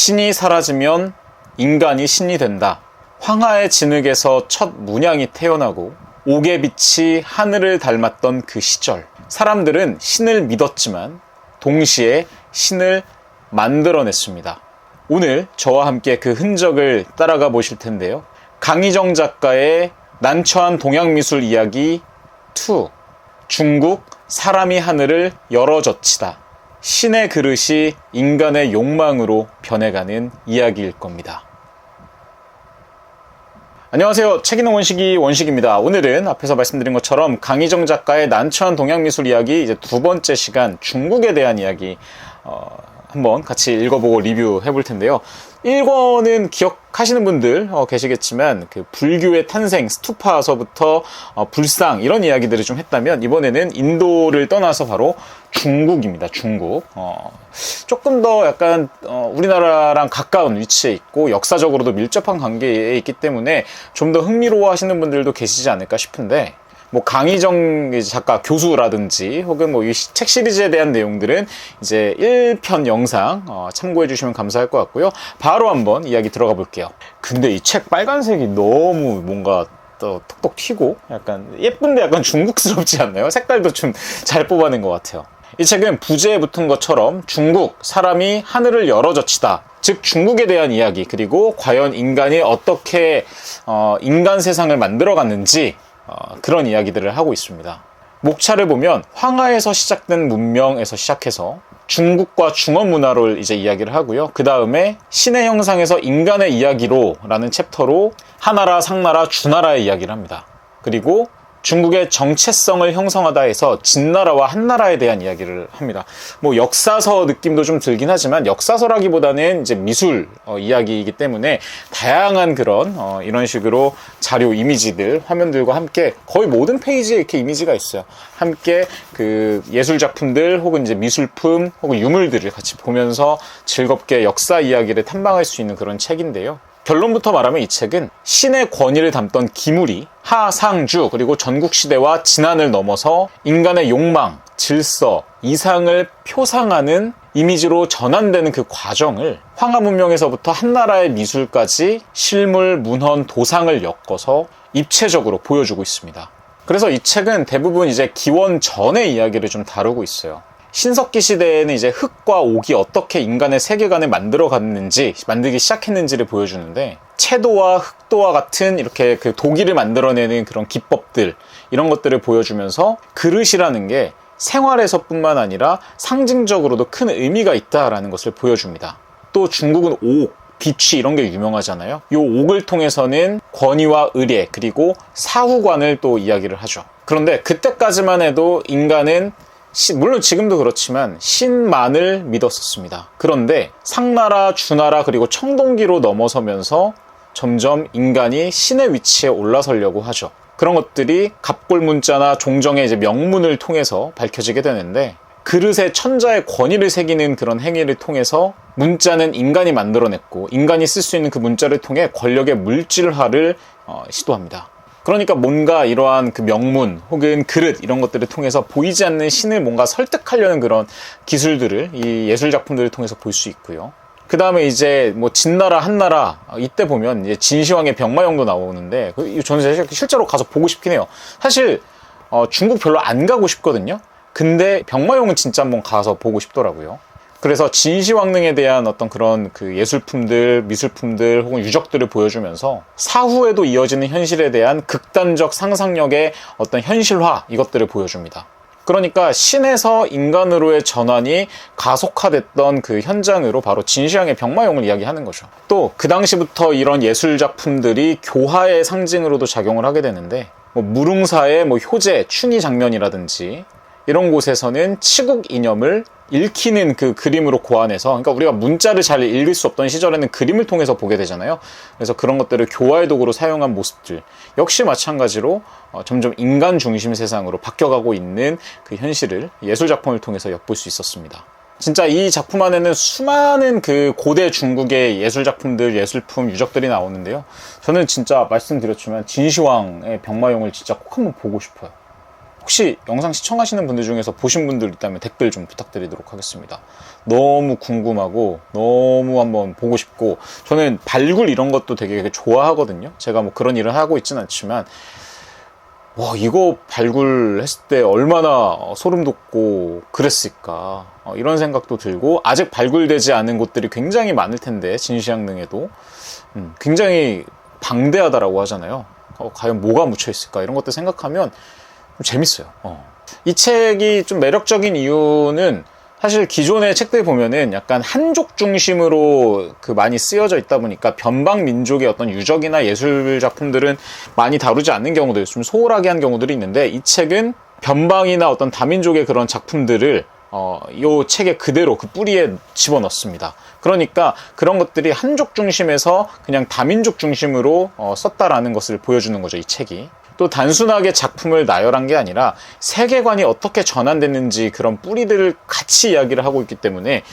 신이 사라지면 인간이 신이 된다. 황하의 진흙에서 첫 문양이 태어나고 옥의 빛이 하늘을 닮았던 그 시절. 사람들은 신을 믿었지만 동시에 신을 만들어냈습니다. 오늘 저와 함께 그 흔적을 따라가 보실 텐데요. 강희정 작가의 난처한 동양미술 이야기 2. 중국 사람이 하늘을 열어젖히다. 신의 그릇이 인간의 욕망으로 변해가는 이야기일 겁니다. 안녕하세요. 책 읽는 원식이 원식입니다. 오늘은 앞에서 말씀드린 것처럼 강희정 작가의 난처한 동양미술 이야기 이제 두 번째 시간 중국에 대한 이야기 어, 한번 같이 읽어보고 리뷰해 볼 텐데요. 1권은 기억하시는 분들 어, 계시겠지만 그 불교의 탄생, 스투파서부터 어, 불상 이런 이야기들을 좀 했다면 이번에는 인도를 떠나서 바로 중국입니다. 중국. 어, 조금 더 약간 어, 우리나라랑 가까운 위치에 있고 역사적으로도 밀접한 관계에 있기 때문에 좀 더 흥미로워하시는 분들도 계시지 않을까 싶은데 뭐 강희정 작가 교수라든지 혹은 뭐 이 책 시리즈에 대한 내용들은 이제 1편 영상 어, 참고해 주시면 감사할 것 같고요. 바로 한번 이야기 들어가 볼게요. 근데 이 책 빨간색이 너무 뭔가 또 톡톡 튀고 약간 예쁜데 약간 중국스럽지 않나요? 색깔도 좀 잘 뽑아낸 것 같아요. 이 책은 부제에 붙은 것처럼 중국 사람이 하늘을 열어 젖히다. 즉 중국에 대한 이야기 그리고 과연 인간이 어떻게 어, 인간 세상을 만들어 갔는지 어, 그런 이야기들을 하고 있습니다. 목차를 보면 황하에서 시작된 문명에서 시작해서 중국과 중원 문화를 이제 이야기를 하고요. 그 다음에 신의 형상에서 인간의 이야기로라는 챕터로 하나라, 상나라, 주나라의 이야기를 합니다. 그리고 중국의 정체성을 형성하다 해서 진나라와 한나라에 대한 이야기를 합니다. 뭐 역사서 느낌도 좀 들긴 하지만 역사서라기보다는 이제 미술 어, 이야기이기 때문에 다양한 그런 어, 이런 식으로 자료 이미지들 화면들과 함께 거의 모든 페이지에 이렇게 이미지가 있어요. 함께 그 예술 작품들 혹은 이제 미술품 혹은 유물들을 같이 보면서 즐겁게 역사 이야기를 탐방할 수 있는 그런 책인데요. 결론부터 말하면 이 책은 신의 권위를 담던 기물이 하상주 그리고 전국시대와 진안을 넘어서 인간의 욕망, 질서, 이상을 표상하는 이미지로 전환되는 그 과정을 황하 문명에서부터 한나라의 미술까지 실물, 문헌, 도상을 엮어서 입체적으로 보여주고 있습니다. 그래서 이 책은 대부분 이제 기원 전의 이야기를 좀 다루고 있어요. 신석기 시대에는 이제 흙과 옥이 어떻게 인간의 세계관을 만들어 갔는지 만들기 시작했는지를 보여주는데 채도와 흙도와 같은 이렇게 그 도기를 만들어내는 그런 기법들 이런 것들을 보여주면서 그릇이라는 게 생활에서뿐만 아니라 상징적으로도 큰 의미가 있다라는 것을 보여줍니다. 또 중국은 옥, 비취 이런 게 유명하잖아요. 이 옥을 통해서는 권위와 의례 그리고 사후관을 또 이야기를 하죠. 그런데 그때까지만 해도 인간은 물론 지금도 그렇지만 신만을 믿었었습니다. 그런데 상나라, 주나라 그리고 청동기로 넘어서면서 점점 인간이 신의 위치에 올라서려고 하죠. 그런 것들이 갑골 문자나 종정의 이제 명문을 통해서 밝혀지게 되는데 그릇에 천자의 권위를 새기는 그런 행위를 통해서 문자는 인간이 만들어냈고 인간이 쓸 수 있는 그 문자를 통해 권력의 물질화를 어, 시도합니다. 그러니까 뭔가 이러한 그 명문 혹은 그릇 이런 것들을 통해서 보이지 않는 신을 뭔가 설득하려는 그런 기술들을 이 예술 작품들을 통해서 볼 수 있고요. 그 다음에 이제 뭐 진나라 한나라 이때 보면 이제 진시황의 병마용도 나오는데 그 저는 실제로 가서 보고 싶긴 해요. 사실 어 중국 별로 안 가고 싶거든요. 근데 병마용은 진짜 한번 가서 보고 싶더라고요. 그래서 진시황릉에 대한 어떤 그런 그 예술품들, 미술품들 혹은 유적들을 보여주면서 사후에도 이어지는 현실에 대한 극단적 상상력의 어떤 현실화 이것들을 보여줍니다. 그러니까 신에서 인간으로의 전환이 가속화됐던 그 현장으로 바로 진시황의 병마용을 이야기하는 거죠. 또 그 당시부터 이런 예술 작품들이 교화의 상징으로도 작용을 하게 되는데 뭐 무릉사의 뭐 효제, 충이 장면이라든지 이런 곳에서는 치국 이념을 읽히는 그 그림으로 고안해서 그러니까 우리가 문자를 잘 읽을 수 없던 시절에는 그림을 통해서 보게 되잖아요. 그래서 그런 것들을 교화의 도구로 사용한 모습들 역시 마찬가지로 어, 점점 인간 중심 세상으로 바뀌어가고 있는 그 현실을 예술 작품을 통해서 엿볼 수 있었습니다. 진짜 이 작품 안에는 수많은 그 고대 중국의 예술 작품들, 예술품, 유적들이 나오는데요. 저는 진짜 말씀드렸지만 진시황의 병마용을 진짜 꼭 한번 보고 싶어요. 혹시 영상 시청하시는 분들 중에서 보신 분들 있다면 댓글 좀 부탁드리도록 하겠습니다. 너무 궁금하고 너무 한번 보고 싶고 저는 발굴 이런 것도 되게 좋아하거든요. 제가 뭐 그런 일을 하고 있진 않지만 와 이거 발굴했을 때 얼마나 소름 돋고 그랬을까 어, 이런 생각도 들고 아직 발굴되지 않은 곳들이 굉장히 많을 텐데 진시황릉에도 음, 굉장히 방대하다라고 하잖아요. 어, 과연 뭐가 묻혀 있을까 이런 것들 생각하면 좀 재밌어요. 어. 이 책이 좀 매력적인 이유는 사실 기존의 책들 보면은 약간 한족 중심으로 그 많이 쓰여져 있다 보니까 변방 민족의 어떤 유적이나 예술 작품들은 많이 다루지 않는 경우들, 좀 소홀하게 한 경우들이 있는데 이 책은 변방이나 어떤 다민족의 그런 작품들을 어, 요 책에 그대로 그 뿌리에 집어넣습니다. 그러니까 그런 것들이 한족 중심에서 그냥 다민족 중심으로 어, 썼다라는 것을 보여주는 거죠, 이 책이. 또 단순하게 작품을 나열한 게 아니라 세계관이 어떻게 전환됐는지 그런 뿌리들을 같이 이야기를 하고 있기 때문에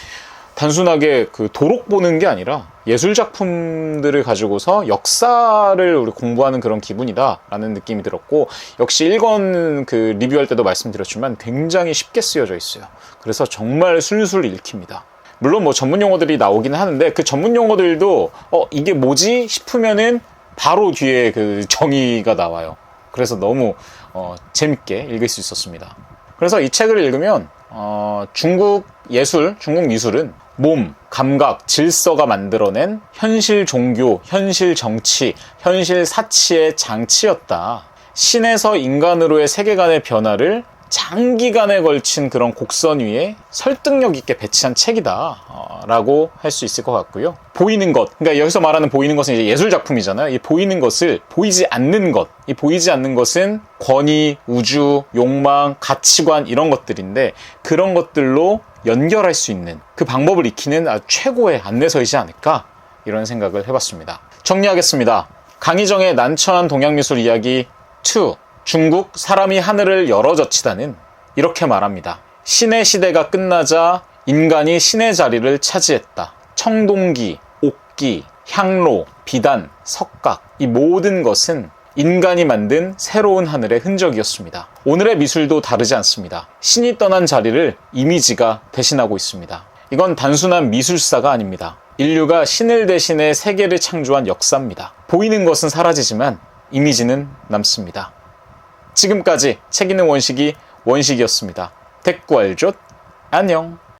단순하게 그 도록 보는 게 아니라 예술 작품들을 가지고서 역사를 우리 공부하는 그런 기분이다라는 느낌이 들었고 역시 1권 그 리뷰할 때도 말씀드렸지만 굉장히 쉽게 쓰여져 있어요. 그래서 정말 술술 읽힙니다. 물론 뭐 전문 용어들이 나오기는 하는데 그 전문 용어들도 어 이게 뭐지 싶으면은 바로 뒤에 그 정의가 나와요. 그래서 너무 어, 재밌게 읽을 수 있었습니다. 그래서 이 책을 읽으면 어, 중국 예술, 중국 미술은 몸, 감각, 질서가 만들어낸 현실 종교, 현실 정치, 현실 사치의 장치였다. 신에서 인간으로의 세계관의 변화를 장기간에 걸친 그런 곡선 위에 설득력 있게 배치한 책이다 어, 라고 할 수 있을 것 같고요. 보이는 것. 그러니까 여기서 말하는 보이는 것은 이제 예술 작품이잖아요. 이 보이는 것을 보이지 않는 것 이 보이지 않는 것은 권위, 우주, 욕망, 가치관 이런 것들인데 그런 것들로 연결할 수 있는 그 방법을 익히는 아주 최고의 안내서이지 않을까 이런 생각을 해봤습니다. 정리하겠습니다. 강희정의 난처한 동양미술 이야기 2 중국 사람이 하늘을 열어젖히다는 이렇게 말합니다. 신의 시대가 끝나자 인간이 신의 자리를 차지했다. 청동기, 옥기, 향로, 비단, 석각 이 모든 것은 인간이 만든 새로운 하늘의 흔적이었습니다. 오늘의 미술도 다르지 않습니다. 신이 떠난 자리를 이미지가 대신하고 있습니다. 이건 단순한 미술사가 아닙니다. 인류가 신을 대신해 세계를 창조한 역사입니다. 보이는 것은 사라지지만 이미지는 남습니다. 지금까지 책 있는 원식이 원식이었습니다. 댓구 알죠? 안녕.